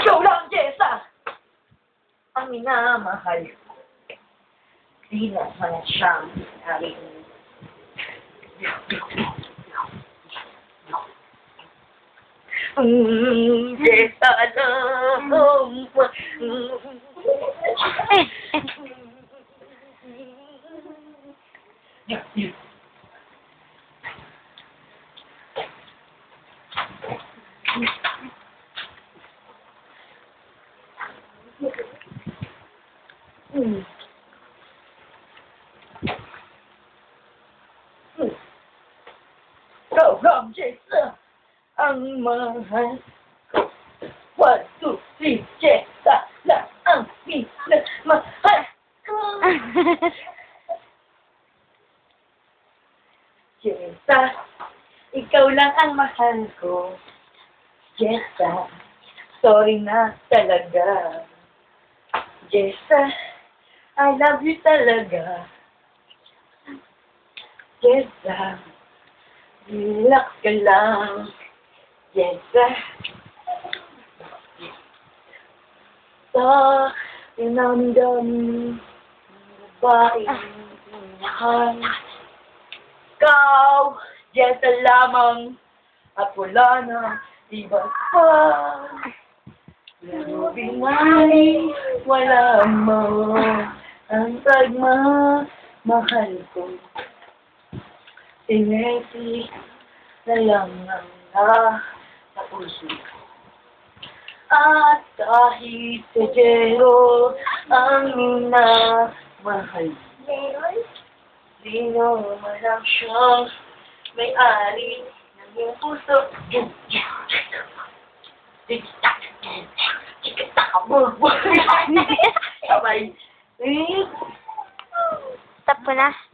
Ikaw lang, Jessa! Ang minamahal ko. Di naman siyang aking Mm, Jessa. Eh, eh. Mm. Mm. Ang mahal ko. One, two, three, Jessa lang ang minamahal ko. Jessa, ikaw lang ang mahal ko. Jessa, sorry na talaga. Jessa, I love you talaga. Jessa, relax ka lang. Jessa, sa pinamdam ng babaeng mahal. Ikaw, Jessa lamang, at wala na iba pa. Lubing wala mo pagmamahal ko. Sinesi na lang ang nasa puso ko. At kahit sa Jero ang minamahal Sino man ang siyang may-ari ng iyong puso. Sabay. Eh, Stop ko na.